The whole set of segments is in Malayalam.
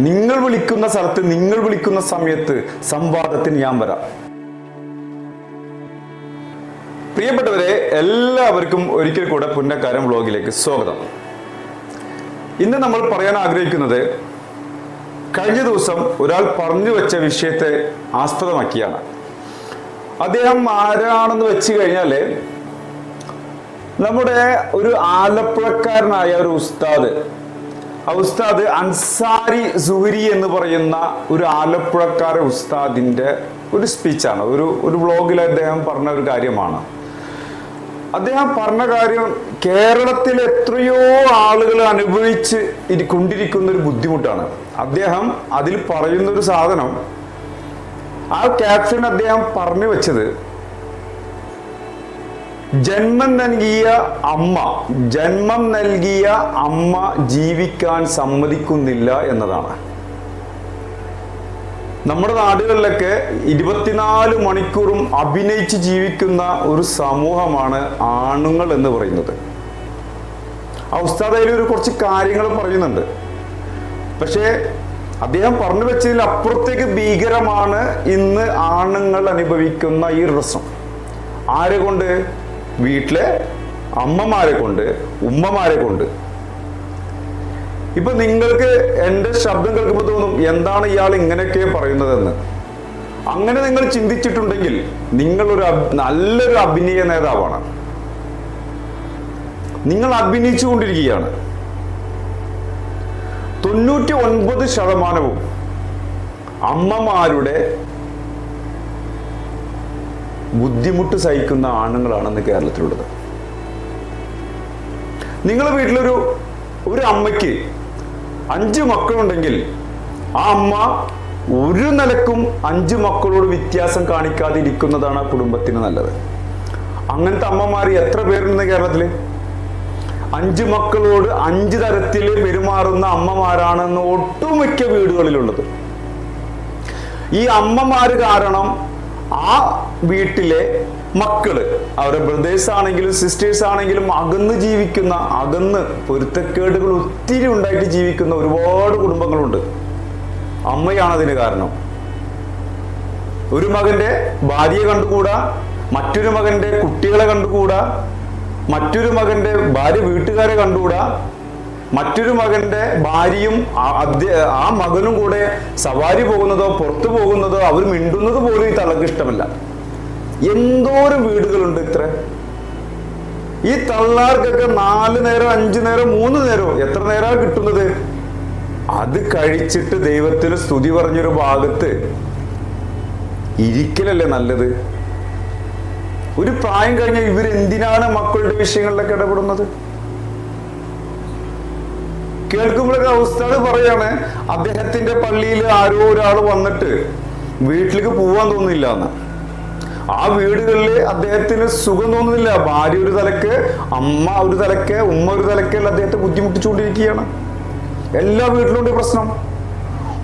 നിങ്ങൾ വിളിക്കുന്ന സ്ഥലത്ത് നിങ്ങൾ വിളിക്കുന്ന സമയത്ത് സംവാദത്തിന് ഞാൻ വരാം. പ്രിയപ്പെട്ടവരെ എല്ലാവർക്കും ഒരിക്കൽ കൂടെ പുന്നക്കാരം വ്ലോഗിലേക്ക് സ്വാഗതം. ഇന്ന് നമ്മൾ പറയാൻ ആഗ്രഹിക്കുന്നത് കഴിഞ്ഞ ദിവസം ഒരാൾ പറഞ്ഞു വെച്ച വിഷയത്തെ ആസ്പദമാക്കിയാണ്. അദ്ദേഹം ആരാണെന്ന് വെച്ച് കഴിഞ്ഞാൽ നമ്മുടെ ഒരു ആലപ്പുഴക്കാരനായ ഒരു ഉസ്താദ് ഉസ്താദ് അൻസാരി സുഹരി എന്ന് പറയുന്ന ഒരു ആലപ്പുഴക്കാര ഉസ്താദിന്റെ ഒരു സ്പീച്ചാണ്. ഒരു ഒരു വ്ളോഗിൽ അദ്ദേഹം പറഞ്ഞ ഒരു കാര്യമാണ്. അദ്ദേഹം പറഞ്ഞ കാര്യം കേരളത്തിൽ എത്രയോ ആളുകൾ അനുഭവിച്ച് കൊണ്ടിരിക്കുന്ന ഒരു ബുദ്ധിമുട്ടാണ്. അദ്ദേഹം അതിൽ പറയുന്ന ഒരു സാധനം ആ ക്യാപ്ഷൻ അദ്ദേഹം പറഞ്ഞു വെച്ചത് ജന്മം നൽകിയ അമ്മ ജന്മം നൽകിയ അമ്മ ജീവിക്കാൻ സമ്മതിക്കുന്നില്ല എന്നതാണ്. നമ്മുടെ നാടുകളിലൊക്കെ ഇരുപത്തിനാല് മണിക്കൂറും അഭിനയിച്ച് ജീവിക്കുന്ന ഒരു സമൂഹമാണ് ആണുങ്ങൾ എന്ന് പറയുന്നത്. ഉസ്താദ് ഒരു കുറച്ച് കാര്യങ്ങൾ പറയുന്നുണ്ട്. പക്ഷേ അദ്ദേഹം പറഞ്ഞു വെച്ചതിൽ അപ്പുറത്തേക്ക് ഭീകരമാണ് ഇന്ന് ആണുങ്ങൾ അനുഭവിക്കുന്ന ഈ രസം. ആരെ കൊണ്ട് വീട്ടിലെ അമ്മമാരെ കൊണ്ട് ഉമ്മമാരെ കൊണ്ട്. ഇപ്പൊ നിങ്ങൾക്ക് എന്റെ ശബ്ദം കേൾക്കുമ്പോൾ തോന്നും എന്താണ് ഇയാൾ ഇങ്ങനെയൊക്കെ പറയുന്നതെന്ന്. അങ്ങനെ നിങ്ങൾ ചിന്തിച്ചിട്ടുണ്ടെങ്കിൽ നിങ്ങളൊരു നല്ലൊരു അഭിനയ നേതാവാണ്. നിങ്ങൾ അഭിനയിച്ചു കൊണ്ടിരിക്കുകയാണ്. തൊണ്ണൂറ്റി ഒൻപത് ശതമാനവും അമ്മമാരുടെ ബുദ്ധിമുട്ട് സഹിക്കുന്ന ആണുങ്ങളാണെന്ന് കേരളത്തിലുള്ളത്. നിങ്ങളുടെ വീട്ടിലൊരു ഒരു അമ്മയ്ക്ക് അഞ്ച് മക്കളുണ്ടെങ്കിൽ ആ അമ്മ ഒരു നിലക്കും അഞ്ച് മക്കളോട് വ്യത്യാസം കാണിക്കാതെ ഇരിക്കുന്നതാണ് ആ കുടുംബത്തിന് നല്ലത്. അങ്ങനത്തെ അമ്മമാർ എത്ര പേരുണ്ട് കേരളത്തിൽ അഞ്ച് മക്കളോട് അഞ്ച് തരത്തിൽ പെരുമാറുന്ന അമ്മമാരാണെന്ന് ഒട്ടുമിക്ക വീടുകളിലുള്ളത്. ഈ അമ്മമാര് കാരണം ആ വീട്ടിലെ മക്കൾ അവരെ ബ്രദേഴ്സ് ആണെങ്കിലും സിസ്റ്റേഴ്സ് ആണെങ്കിലും അകന്ന് ജീവിക്കുന്ന അകന്ന് പൊരുത്തക്കേടുകൾ ഒത്തിരി ഉണ്ടായിട്ട് ജീവിക്കുന്ന ഒരുപാട് കുടുംബങ്ങളുണ്ട്. അമ്മയാണ് അതിന് കാരണം. ഒരു മകന്റെ ഭാര്യയെ കണ്ടുകൂടാ മറ്റൊരു മകന്റെ കുട്ടികളെ കണ്ടുകൂടാ മറ്റൊരു മകന്റെ ഭാര്യ വീട്ടുകാരെ കണ്ടുകൂടാ മറ്റൊരു മകന്റെ ഭാര്യയും ആ- മകനും കൂടെ സവാരി പോകുന്നതോ പുറത്തു പോകുന്നതോ അവർ മിണ്ടുന്നത് പോലും ഈ തള്ളക്ക് ഇഷ്ടമല്ല. എന്തോരം വീടുകളുണ്ട് ഇത്ര? ഈ തള്ളാർക്കൊക്കെ നാല് നേരം അഞ്ചു നേരം മൂന്ന് നേരം? എത്ര നേരമാണ് കിട്ടുന്നത്? അത് കഴിച്ചിട്ട് ദൈവത്തിന് സ്തുതി പറഞ്ഞൊരു ഭാഗത്ത് ഇരിക്കലല്ലേ നല്ലത്? ഒരു പ്രായം കഴിഞ്ഞാൽ ഇവരെന്തിനാണ് മക്കളുടെ വിഷയങ്ങളിലൊക്കെ ഇടപെടുന്നത്? കേൾക്കുമ്പോഴൊക്കെ ഉസ്താദ് പറയാണ്. അദ്ദേഹത്തിന്റെ പള്ളിയിൽ ആരോ ഒരാൾ വന്നിട്ട് വീട്ടിലേക്ക് പോവാൻ തോന്നുന്നില്ല എന്ന് ആ വീടുകളിൽ അദ്ദേഹത്തിന് സുഖം തോന്നുന്നില്ല. ഭാര്യ ഒരു തലക്ക് അമ്മ ഒരു തലക്ക് ഉമ്മ ഒരു തലക്കല്ല അദ്ദേഹത്തെ ബുദ്ധിമുട്ടിച്ചുകൊണ്ടിരിക്കുകയാണ്. എല്ലാ വീട്ടിലും ഉണ്ട് പ്രശ്നം.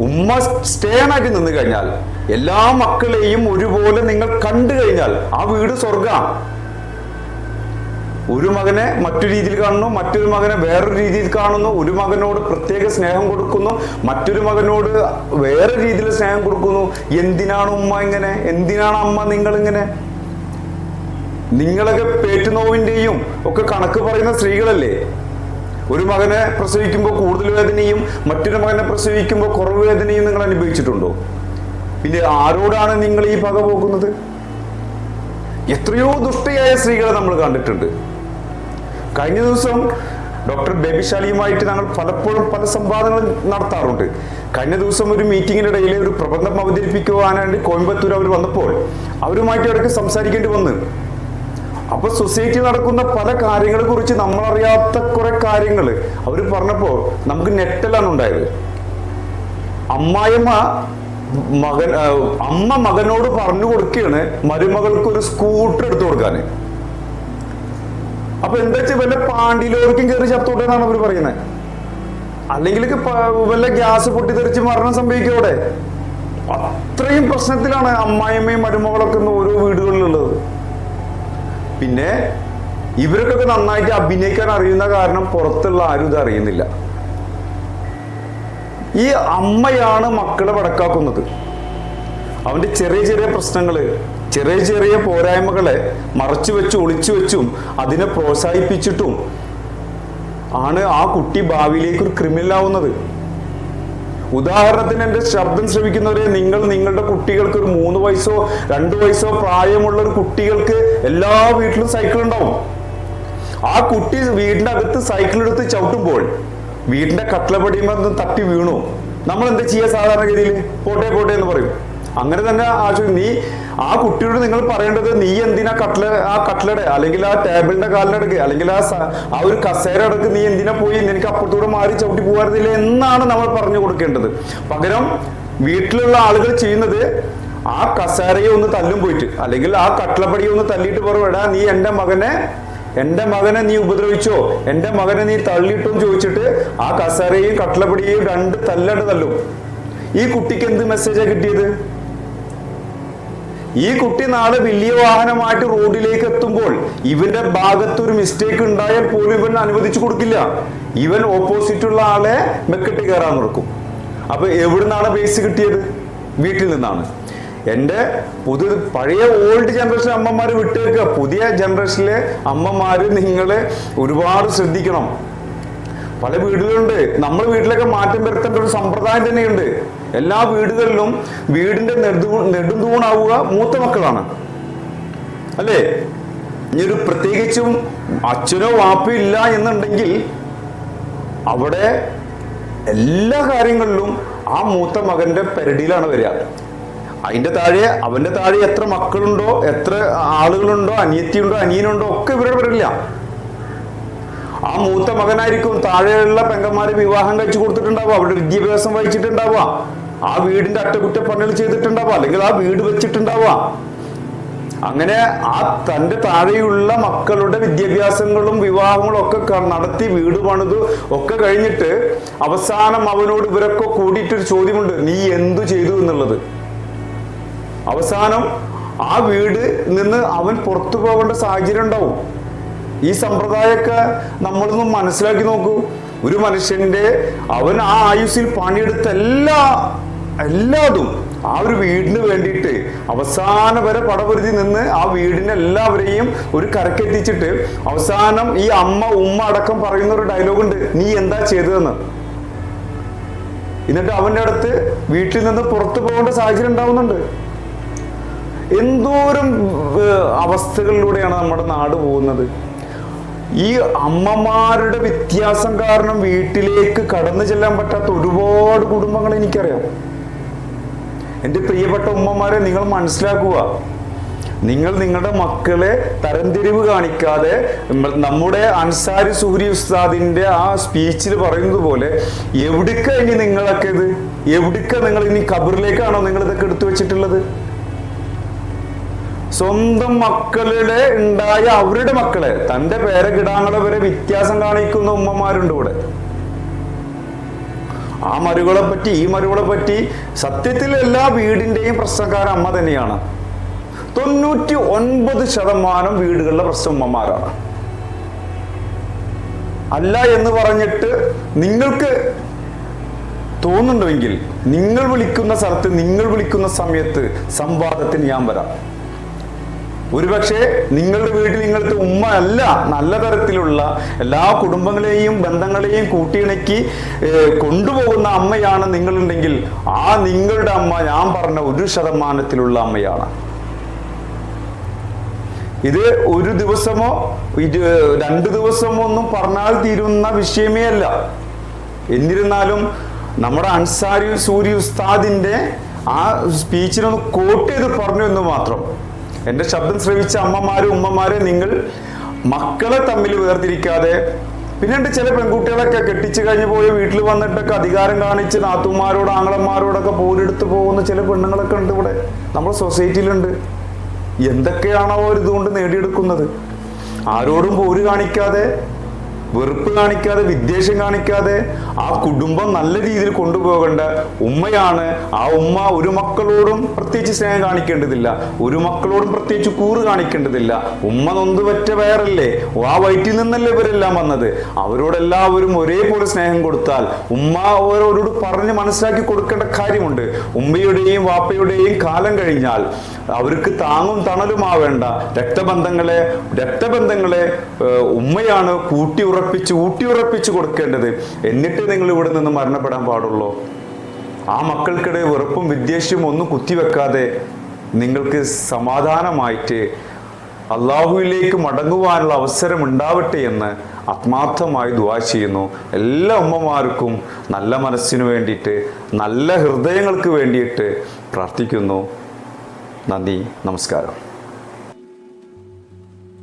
ഉമ്മ സ്റ്റേൺ ആയിട്ട് നിന്ന് കഴിഞ്ഞാൽ എല്ലാ മക്കളെയും ഒരുപോലെ നിങ്ങൾ കണ്ടു കഴിഞ്ഞാൽ ആ വീട് സ്വർഗമാണ് ഒരു മകനെ മറ്റു രീതിയിൽ കാണുന്നു മറ്റൊരു മകനെ വേറൊരു രീതിയിൽ കാണുന്നു ഒരു മകനോട് പ്രത്യേക സ്നേഹം കൊടുക്കുന്നു മറ്റൊരു മകനോട് വേറെ രീതിയിൽ സ്നേഹം കൊടുക്കുന്നു. എന്തിനാണ് ഉമ്മ ഇങ്ങനെ? എന്തിനാണ് അമ്മ നിങ്ങൾ ഇങ്ങനെ നിങ്ങളൊക്കെ പേറ്റുനോവിന്റെയും ഒക്കെ കണക്ക് പറയുന്ന സ്ത്രീകളല്ലേ? ഒരു മകനെ പ്രസവിക്കുമ്പോൾ കൂടുതൽ വേദനയും മറ്റൊരു മകനെ പ്രസവിക്കുമ്പോൾ കുറവ് വേദനയും നിങ്ങൾ അനുഭവിച്ചിട്ടുണ്ടോ? പിന്നെ ആരോടാണ് നിങ്ങൾ ഈ പക പോക്കുന്നത് എത്രയോ ദുഷ്ടയായ സ്ത്രീകളെ നമ്മൾ കണ്ടിട്ടുണ്ട്. കഴിഞ്ഞ ദിവസം ഡോക്ടർ ബേബിശാലിയുമായിട്ട് ഞങ്ങൾ പലപ്പോഴും പല സംവാദങ്ങളും നടത്താറുണ്ട്. കഴിഞ്ഞ ദിവസം ഒരു മീറ്റിങ്ങിനിടയിൽ ഒരു പ്രബന്ധം അവതരിപ്പിക്കുവാനായിട്ട് കോയമ്പത്തൂർ അവർ വന്നപ്പോൾ അവരുമായിട്ട് ഇടയ്ക്ക് സംസാരിക്കേണ്ടി വന്നു. അപ്പൊ സൊസൈറ്റി നടക്കുന്ന പല കാര്യങ്ങളെ കുറിച്ച് നമ്മൾ അറിയാത്ത കുറെ കാര്യങ്ങൾ അവർ പറഞ്ഞപ്പോൾ നമുക്ക് നെറ്റലാണ് ഉണ്ടായത്. അമ്മായിമ്മ മകൻ അമ്മ മകനോട് പറഞ്ഞു കൊടുക്കുകയാണ് മരുമകൾക്ക് ഒരു സ്കൂട്ടർ എടുത്തു കൊടുക്കാന് അപ്പൊ എന്താ വെച്ചാൽ വല്ല പാണ്ടിയിലോർക്കും കയറി അവർ അവർ പറയുന്നത് അല്ലെങ്കിൽ വല്ല ഗ്യാസ് പൊട്ടിത്തെറിച്ച് മരണം സംഭവിക്കോടെ അത്രയും പ്രശ്നത്തിലാണ് അമ്മായിമ്മയും മരുമകളൊക്കെ ഓരോ വീടുകളിലുള്ളത്. പിന്നെ ഇവർക്കൊക്കെ നന്നായിട്ട് അഭിനയിക്കാൻ അറിയുന്ന കാരണം പുറത്തുള്ള ആരും ഇത് അറിയുന്നില്ല. ഈ അമ്മയാണ് മക്കളെ വടക്കാക്കുന്നത്. അവന്റെ ചെറിയ ചെറിയ പ്രശ്നങ്ങൾ ചെറിയ ചെറിയ പോരായ്മകളെ മറച്ചു വെച്ച് ഒളിച്ചു വെച്ചും അതിനെ പ്രോത്സാഹിപ്പിച്ചിട്ടും ആണ് ആ കുട്ടി ഭാവിയിലേക്ക് ഒരു ക്രിമിനൽ ആവുന്നത്. ഉദാഹരണത്തിന് എന്റെ ശബ്ദം ശ്രമിക്കുന്നവരെ നിങ്ങൾ നിങ്ങളുടെ കുട്ടികൾക്ക് ഒരു മൂന്ന് വയസ്സോ രണ്ട് വയസ്സോ പ്രായമുള്ള ഒരു കുട്ടികൾക്ക് എല്ലാ വീട്ടിലും സൈക്കിൾ ഉണ്ടാവും. ആ കുട്ടി വീടിന്റെ അകത്ത് സൈക്കിൾ എടുത്ത് ചവിട്ടുമ്പോൾ വീടിന്റെ കട്ടളപടിയുമ്പോൾ തട്ടി വീണു. നമ്മൾ എന്താ ചെയ്യുക സാധാരണഗതിയിൽ? പോട്ടെ പോട്ടെ എന്ന് പറയും. അങ്ങനെ തന്നെ ആശു നീ ആ കുട്ടിയോട് നിങ്ങൾ പറയേണ്ടത് നീ എന്തിനാ കട്ട്ല ആ കട്ടിലടെ അല്ലെങ്കിൽ ആ ടേബിളിന്റെ കാലിലടക്ക് അല്ലെങ്കിൽ ആ ആ ഒരു കസേര അടക്ക് നീ എന്തിനാ പോയി നിനക്ക് അപ്പുറത്തൂടെ മാറി ചവിട്ടി പോകാറില്ല എന്നാണ് നമ്മൾ പറഞ്ഞു കൊടുക്കേണ്ടത്. പകരം വീട്ടിലുള്ള ആളുകൾ ചെയ്യുന്നത് ആ കസേരയെ ഒന്ന് തല്ലും പോയിട്ട് അല്ലെങ്കിൽ ആ കട്ടിലപ്പടിയെ ഒന്ന് തല്ലിയിട്ട് പറയടാ നീ എന്റെ മകനെ എന്റെ മകനെ നീ ഉപദ്രവിച്ചോ എന്റെ മകനെ നീ തള്ളിയിട്ടും ചോദിച്ചിട്ട് ആ കസേരയും കട്ട്ലപ്പടിയെയും രണ്ട് തല്ലണ്ട് തല്ലും. ഈ കുട്ടിക്ക് എന്ത് മെസ്സേജാ കിട്ടിയത്? ഈ കുട്ടി നാളെ വലിയ വാഹനമായിട്ട് റോഡിലേക്ക് എത്തുമ്പോൾ ഇവന്റെ ഭാഗത്ത് ഒരു മിസ്റ്റേക്ക് ഉണ്ടായാൽ പോലും ഇവൻ അനുവദിച്ചു കൊടുക്കില്ല. ഇവൻ ഓപ്പോസിറ്റുള്ള ആളെ മെക്കെട്ട് കയറാൻ നിർക്കും അപ്പൊ എവിടുന്നാണ് ബേസ് കിട്ടിയത്? വീട്ടിൽ നിന്നാണ്. എന്റെ പുതു പഴയ ഓൾഡ് ജനറേഷൻ അമ്മമാർ വിട്ടേക്കുക പുതിയ ജനറേഷനിലെ അമ്മമാര് നിങ്ങൾ ഒരുപാട് ശ്രദ്ധിക്കണം. പല വീടുകളുണ്ട്. നമ്മുടെ വീട്ടിലൊക്കെ മാറ്റം വരുത്തേണ്ട ഒരു സമ്പ്രദായം തന്നെയുണ്ട്. എല്ലാ വീടുകളിലും വീടിന്റെ നെടു നെടുന്തൂണാവുക മൂത്ത മക്കളാണ്. അല്ലേ? ഇനി ഒരു പ്രത്യേകിച്ചും അച്ഛനോ വാപ്പോ ഇല്ല എന്നുണ്ടെങ്കിൽ അവിടെ എല്ലാ കാര്യങ്ങളിലും ആ മൂത്ത മകന്റെ പെരടിയിലാണ് വരിക. അതിന്റെ താഴെ അവന്റെ താഴെ എത്ര മക്കളുണ്ടോ എത്ര ആളുകളുണ്ടോ അനിയത്തിയുണ്ടോ അനിയനുണ്ടോ ഒക്കെ ഇവരുടെ വരില്ല ആ മൂത്ത മകനായിരിക്കും. താഴെയുള്ള പെങ്ങന്മാരെ വിവാഹം കഴിച്ചു കൊടുത്തിട്ടുണ്ടാവുക. അവരുടെ വിദ്യാഭ്യാസം വഹിച്ചിട്ടുണ്ടാവുക. ആ വീടിന്റെ അറ്റകുറ്റപ്പണികൾ ചെയ്തിട്ടുണ്ടാവുക. അല്ലെങ്കിൽ ആ വീട് വെച്ചിട്ടുണ്ടാവുക. അങ്ങനെ ആ തന്റെ താഴെയുള്ള മക്കളുടെ വിദ്യാഭ്യാസങ്ങളും വിവാഹങ്ങളും ഒക്കെ നടത്തി വീട് പണിതു ഒക്കെ കഴിഞ്ഞിട്ട് അവസാനം അവനോട് ഇവരൊക്കെ കൂടിയിട്ടൊരു ചോദ്യമുണ്ട്. നീ എന്തു ചെയ്തു എന്നുള്ളത്? അവസാനം ആ വീട് നിന്ന് അവൻ പുറത്തു പോകേണ്ട സാഹചര്യം ഉണ്ടാവും. ഈ സമ്പ്രദായമൊക്കെ നമ്മളൊന്ന് മനസ്സിലാക്കി നോക്കൂ. ഒരു മനുഷ്യന്റെ അവൻ ആ ആയുസ്സിൽ പണിയെടുത്ത എല്ലാ എല്ലാതും ആ ഒരു വീടിന് വേണ്ടിയിട്ട് അവസാന വരെ പടപൊരുതി നിന്ന് ആ വീടിനെ എല്ലാവരെയും ഒരു കരക്കെത്തിച്ചിട്ട് അവസാനം ഈ അമ്മ ഉമ്മ അടക്കം പറയുന്ന ഒരു ഡയലോഗ് ഉണ്ട്. നീ എന്താ ചെയ്തതെന്ന്? എന്നിട്ട് അവന്റെ അടുത്ത് വീട്ടിൽ നിന്ന് പുറത്തു പോകേണ്ട സാഹചര്യം ഉണ്ടാവുന്നുണ്ട്. എന്തോരം അവസ്ഥകളിലൂടെയാണ് നമ്മുടെ നാട് പോകുന്നത്. ഈ അമ്മമാരുടെ വ്യത്യാസം കാരണം വീട്ടിലേക്ക് കടന്നു ചെല്ലാൻ പറ്റാത്ത ഒരുപാട് കുടുംബങ്ങൾ എനിക്കറിയാം. എന്റെ പ്രിയപ്പെട്ട ഉമ്മമാരെ നിങ്ങൾ മനസ്സിലാക്കുക. നിങ്ങൾ നിങ്ങളുടെ മക്കളെ തരംതിരിവ് കാണിക്കാതെ നമ്മ- നമ്മുടെ അൻസാരി സുഹരി ഉസ്താദിന്റെ ആ സ്പീച്ചിൽ പറയുന്നത് പോലെ എവിടുക്ക ഇനി നിങ്ങളൊക്കെ ഇത്? എവിടുക്ക നിങ്ങൾ ഇനി കബറിലേക്കാണോ നിങ്ങൾ ഇതൊക്കെ എടുത്തു വെച്ചിട്ടുള്ളത്? സ്വന്തം മക്കളുടെ ഉണ്ടായ അവരുടെ മക്കളെ. തന്റെ പേരകിടാങ്ങളെ വരെ വ്യത്യാസം കാണിക്കുന്ന ഉമ്മമാരുണ്ട് ഇവിടെ. ആ മരുകളെ പറ്റി ഈ മരുകളെ പറ്റി സത്യത്തിൽ എല്ലാ വീടിന്റെയും പ്രശ്നക്കാരൻ അമ്മ തന്നെയാണ്. തൊണ്ണൂറ്റി ഒൻപത് ശതമാനം വീടുകളിലെ പ്രശ്നം ഉമ്മമാരാണ്. അല്ല എന്ന് പറഞ്ഞിട്ട് നിങ്ങൾക്ക് തോന്നുന്നുണ്ടെങ്കിൽ നിങ്ങൾ വിളിക്കുന്ന സ്ഥലത്ത് നിങ്ങൾ വിളിക്കുന്ന സമയത്ത് സംവാദത്തിന് ഞാൻ വരാം. ഒരുപക്ഷെ നിങ്ങളുടെ വീട്ടിൽ നിങ്ങളുടെ ഉമ്മ അല്ല നല്ല തരത്തിലുള്ള എല്ലാ കുടുംബങ്ങളെയും ബന്ധങ്ങളെയും കൂട്ടിയിണക്കി കൊണ്ടുപോകുന്ന അമ്മയാണ് നിങ്ങളുണ്ടെങ്കിൽ ആ നിങ്ങളുടെ അമ്മ ഞാൻ പറഞ്ഞ ഒരു ശതമാനത്തിലുള്ള അമ്മയാണ്. ഇത് ഒരു ദിവസമോ രണ്ട് ദിവസമോ ഒന്നും പറഞ്ഞാൽ തീരുന്ന വിഷയമേ അല്ല. എന്നിരുന്നാലും നമ്മുടെ അൻസാരി സൂര്യ ഉസ്താദിന്റെ ആ സ്പീച്ചിനൊന്ന് കോട്ട് ചെയ്ത് പറഞ്ഞു എന്ന് മാത്രം. എന്റെ ശബ്ദം ശ്രവിച്ച അമ്മമാരും ഉമ്മമാരെ നിങ്ങൾ മക്കളെ തമ്മിൽ വേർതിരിക്കാതെ പിന്നീട് ചില പെൺകുട്ടികളൊക്കെ കെട്ടിച്ചു കഴിഞ്ഞു പോയി വീട്ടിൽ വന്നിട്ടൊക്കെ അധികാരം കാണിച്ച് നാത്തുമാരോട് ആങ്ങളന്മാരോടൊക്കെ പോരെടുത്ത് പോകുന്ന ചില പെണ്ണുങ്ങളൊക്കെ ഉണ്ട് ഇവിടെ. നമ്മുടെ സൊസൈറ്റിയിലുണ്ട്. എന്തൊക്കെയാണോ ഇതുകൊണ്ട് നേടിയെടുക്കുന്നത്? ആരോടും പോര് കാണിക്കാതെ വെറുപ്പ് കാണിക്കാതെ വിദ്വേഷം കാണിക്കാതെ ആ കുടുംബം നല്ല രീതിയിൽ കൊണ്ടുപോകേണ്ട ഉമ്മയാണ്. ആ ഉമ്മ ഒരു മക്കളോടും പ്രത്യേകിച്ച് സ്നേഹം കാണിക്കേണ്ടതില്ല. ഒരു മക്കളോടും പ്രത്യേകിച്ച് കൂറ് കാണിക്കേണ്ടതില്ല. ഉമ്മ നൊന്ത് പറ്റ വേറല്ലേ? ആ വയറ്റിൽ നിന്നല്ലേ ഇവരെല്ലാം വന്നത്? അവരോടെല്ലാവരും ഒരേപോലെ സ്നേഹം കൊടുത്താൽ ഉമ്മ ഓരോരോട് പറഞ്ഞ് മനസ്സിലാക്കി കൊടുക്കേണ്ട കാര്യമുണ്ട്. ഉമ്മയുടെയും വാപ്പയുടെയും കാലം കഴിഞ്ഞാൽ അവർക്ക് താങ്ങും തണലുമാവേണ്ട രക്തബന്ധങ്ങളെ രക്തബന്ധങ്ങളെ ഉമ്മയാണ് കൂട്ടി ഉറപ്പിച്ച് ഊട്ടിയുറപ്പിച്ച് കൊടുക്കേണ്ടത് എന്നിട്ട് നിങ്ങൾ ഇവിടെ നിന്ന് മരണപ്പെടാൻ പാടുള്ളൂ. ആ മക്കൾക്കിടെ വെറുപ്പും വിദ്വേഷവും ഒന്നും കുത്തിവെക്കാതെ നിങ്ങൾക്ക് സമാധാനമായിട്ട് അള്ളാഹുവിലേക്ക് മടങ്ങുവാനുള്ള അവസരം ഉണ്ടാവട്ടെ എന്ന് ആത്മാർത്ഥമായി ദുവാ ചെയ്യുന്നു. എല്ലാ ഉമ്മമാർക്കും നല്ല മനസ്സിനു വേണ്ടിയിട്ട് നല്ല ഹൃദയങ്ങൾക്ക് വേണ്ടിയിട്ട് പ്രാർത്ഥിക്കുന്നു. നന്ദി നമസ്കാരം.